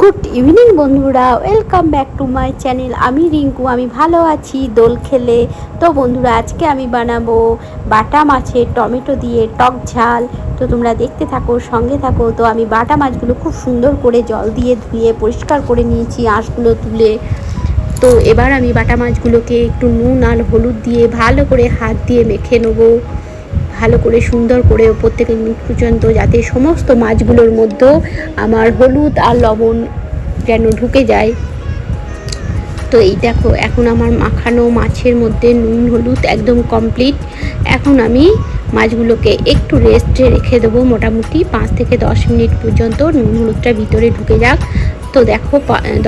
Good evening বন্ধুরা, welcome back to my channel. আমি রিঙ্কু, আমি ভালো আছি দোল খেলে। তো বন্ধুরা, আজকে আমি বানাবো বাটা মাছের টমেটো দিয়ে টক ঝাল। তো তোমরা দেখতে থাকো, সঙ্গে থাকো। তো আমি বাটা মাছগুলো খুব সুন্দর করে জল দিয়ে ধুয়ে পরিষ্কার করে নিয়েছি আঁশগুলো তুলে। তো এবার আমি বাটা মাছগুলোকে একটু নুন আর হলুদ দিয়ে ভালো করে হাত দিয়ে মেখে নেব। ভালো করে সুন্দর করে ওপর থেকে নিচ পর্যন্ত যাতে সমস্ত মাছগুলোর মধ্যেও আমার হলুদ আর লবণ যেন ঢুকে যায়। তো এই দেখো, এখন আমার মাখানো মাছের মধ্যে নুন, হলুদ একদম কমপ্লিট এখন আমি মাছগুলোকে একটু রেস্টে রেখে দেবো। মোটামুটি পাঁচ থেকে দশ মিনিট পর্যন্ত নুন, হলুদটা ভিতরে ঢুকে যাক। তো দেখো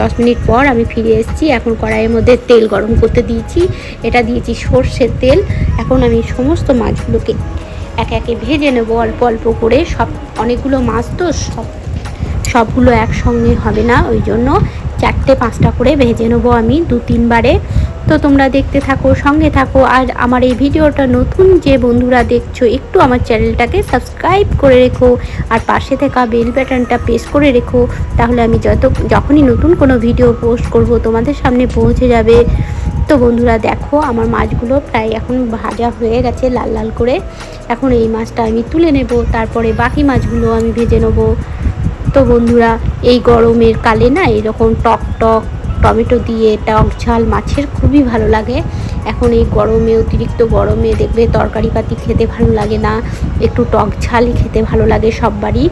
দশ মিনিট পর আমি ফিরে এসেছি। এখন কড়াইয়ের মধ্যে তেল গরম করতে দিয়েছি। এটা দিয়েছি সর্ষের তেল। এখন আমি সমস্ত মাছগুলোকে একে একে ভেজে নেব। অল্প অল্প করে সব, অনেকগুলো মাছ তো সব, সবগুলো একসঙ্গে হবে না। ওই জন্য চারটে পাঁচটা করে ভেজে নেব আমি দু তিনবারে তো তোমরা দেখতে থাকো, সঙ্গে থাকো। আর আমার এই ভিডিওটা নতুন যে বন্ধুরা দেখছ, একটু আমার চ্যানেলটাকে সাবস্ক্রাইব করে রেখো আর পাশে থাকা বেল ব্যাটনটা প্রেস করে রেখো। তাহলে আমি যত, যখনই নতুন কোনো ভিডিও পোস্ট করব, তোমাদের সামনে পৌঁছে যাবে। তো বন্ধুরা দেখো, আমার মাছগুলো প্রায় এখন ভাজা হয়ে গেছে লাল লাল করে। এখন এই মাছটা আমি তুলে নেব, তারপরে বাকি মাছগুলো আমি ভেজে নেব। তো বন্ধুরা, এই গরমের কালে না এরকম টক টক টমেটো দিয়ে টক ঝাল, মাছের খুবই ভালো লাগে। এখন এই গরমে, অতিরিক্ত গরমে দেখবে তরকারি পাতি খেতে ভালো লাগে না। একটু টক ঝালই খেতে ভালো লাগে সববারই।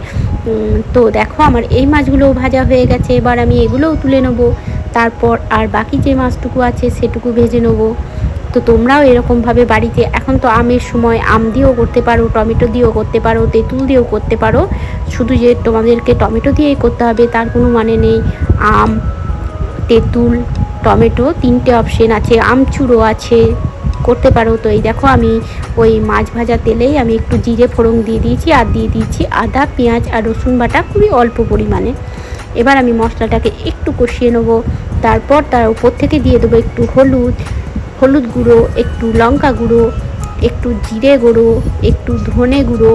তো দেখো আমার এই মাছগুলোও ভাজা হয়ে গেছে, এবার আমি এগুলোও তুলে নেব। তারপর আর বাকি যে মাছটুকু আছে, সেটুকু ভেজে নেব। তো তোমরাও এরকমভাবে বাড়িতে, এখন তো আমের সময়, আম দিয়েও করতে পারো, টমেটো দিয়েও করতে পারো, তেঁতুল দিয়েও করতে পারো। শুধু যে তোমাদেরকে টমেটো দিয়েই করতে হবে, তার কোনো মানে নেই। আম তেঁতুল, টমেটো তিনটে অপশন আছে, আমচুরো আছে। করতে পারো তো। এই দেখো আমি ওই মাছ ভাজা তেলেই আমি একটু জিরে ফোড়ন দিয়ে দিয়েছি আর দিয়ে দিয়েছি আদা, পেঁয়াজ আর রসুন বাটা খুবই অল্প পরিমাণে। এবার আমি মশলাটাকে একটু কষিয়ে নেব। তারপর তার উপর থেকে দিয়ে দেবো একটু হলুদ হলুদ গুঁড়ো, একটু লঙ্কা গুঁড়ো, একটু জিরে গুঁড়ো, একটু ধনে গুঁড়ো।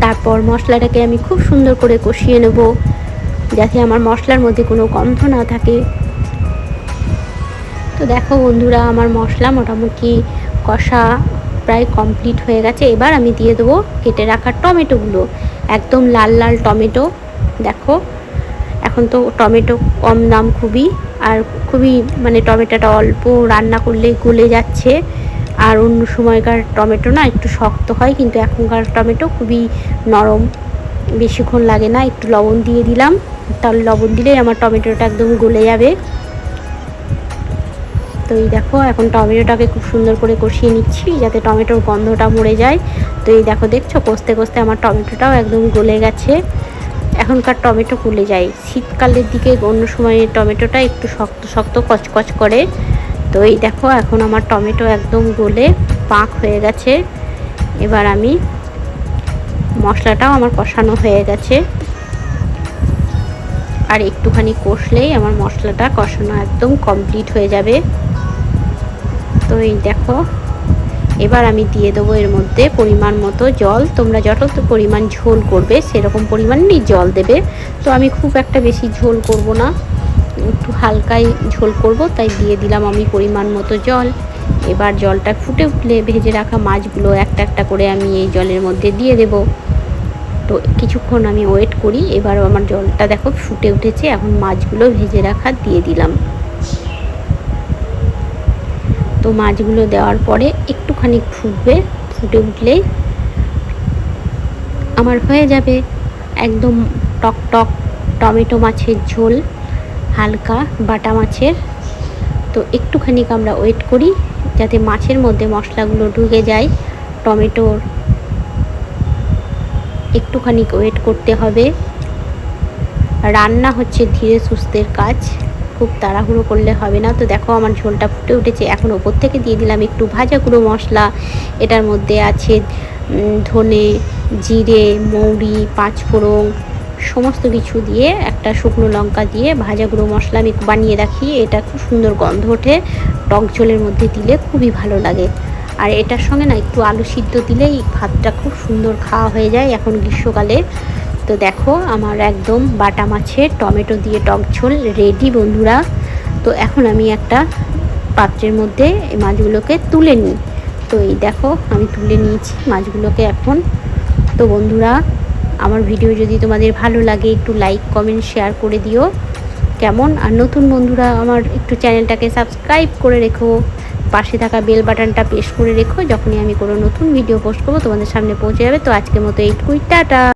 তারপর মশলাটাকে আমি খুব সুন্দর করে কষিয়ে নেব। যাতে আমার মশলার মধ্যে কোনো গন্ধ না থাকে। তো দেখো বন্ধুরা, আমার মশলা মোটামুটি কষা প্রায় কমপ্লিট হয়ে গেছে। এবার আমি দিয়ে দেবো কেটে রাখা টমেটোগুলো। একদম লাল লাল টমেটো, দেখো। এখন তো টমেটো কম দাম খুবই, আর খুবই মানে টমেটোটা অল্প রান্না করলে গলে যাচ্ছে। আর অন্য সময়কার টমেটো না একটু শক্ত হয়, কিন্তু এখনকার টমেটো খুবই নরম। বেশিক্ষণ লাগে না, একটু লবণ দিয়ে দিলাম। তাহলে লবণ দিলেই আমার টমেটোটা একদম গলে যাবে। তো এই দেখো, এখন টমেটোটাকে খুব সুন্দর করে কষিয়ে নিচ্ছি, যাতে টমেটোর গন্ধটা মরে যায়। তো এই দেখো, দেখছ? কষতে কষতে আমার টমেটোটাও একদম গলে গেছে। এখনকার টমেটো গলে যায়। শীতকালের দিকে অন্য সময় টমেটোটা একটু শক্ত শক্ত, কচকচ করে। তো এই দেখো, এখন আমার টমেটো একদম গলে পাক হয়ে গেছে। এবার আমি মশলাটাও আমার কষানো হয়ে গেছে। আর একটুখানি কষলেই আমার মশলাটা কষানো একদম কমপ্লিট হয়ে যাবে। তো এই দেখো, এবার আমি দিয়ে দেবো এর মধ্যে পরিমাণ মতো জল। তোমরা যত পরিমাণ ঝোল করবে, সেরকম পরিমাণই জল দেবে। তো আমি খুব একটা বেশি ঝোল করব না, একটু হালকাই ঝোল করব, তাই দিয়ে দিলাম আমি পরিমাণ মতো জল। এবার জলটা ফুটে উঠলে ভেজে রাখা মাছগুলো একটা একটা করে আমি এই জলের মধ্যে দিয়ে দেব। তো কিছুক্ষণ আমি ওয়েট করি এবার আমার জলটা দেখো ফুটে উঠেছে, এখন মাছগুলো ভেজে রাখা দিয়ে দিলাম। তো মাছগুলো দেওয়ার পরে একটুখানি ফুটবে, ফুটে উঠলে আমার হয়ে যাবে একদম টক টক টমেটো মাছের ঝোল, হালকা বাটা মাছের। তো একটুখানি আমরা ওয়েট করি, যাতে মাছের মধ্যে মশলাগুলো ঢুকে যায়, টমেটোর একটুখানি ওয়েট করতে হবে। রান্না হচ্ছে ধীরে সুস্থের কাজ, খুব তাড়াহুড়ো করলে হবে না। তো দেখো আমার ঝোলটা ফুটে উঠেছে, এখন ওপর থেকে দিয়ে দিলাম একটু ভাজা গুঁড়ো মশলা। এটার মধ্যে আছে ধনে, জিরে, মৌরি, পাঁচফোড়ন, সমস্ত কিছু দিয়ে একটা শুকনো লঙ্কা দিয়ে ভাজা গুঁড়ো মশলা আমি বানিয়ে রাখি। এটা খুব সুন্দর গন্ধ ওঠে, টক ঝোলের মধ্যে দিলে খুবই ভালো লাগে। আর এটার সঙ্গে না একটু আলু সিদ্ধ দিলেই ভাতটা খুব সুন্দর খাওয়া হয়ে যায় এখন গ্রীষ্মকালে। তো দেখো আমার একদম বাটা মাছের টমেটো দিয়ে টক ঝোল রেডি বন্ধুরা। তো এখন আমি একটা পাত্রের মধ্যে এই মাছগুলোকে তুলে নিই। তো এই দেখো আমি তুলে নিয়েছি মাছগুলোকে এখন। তো বন্ধুরা, আমার ভিডিও যদি তোমাদের ভালো লাগে একটু লাইক কমেন্ট শেয়ার করে দিও। কেমন? আর নতুন বন্ধুরা, আমার একটু চ্যানেলটাকে সাবস্ক্রাইব করে রেখো। পাশে থাকা বেল বাটনটা প্রেস করে রেখো। যখনই আমি কোনো নতুন ভিডিও পোস্ট করব, তোমাদের সামনে পৌঁছে যাবে। তো আজকের মতো এইটুকুই। টাটা!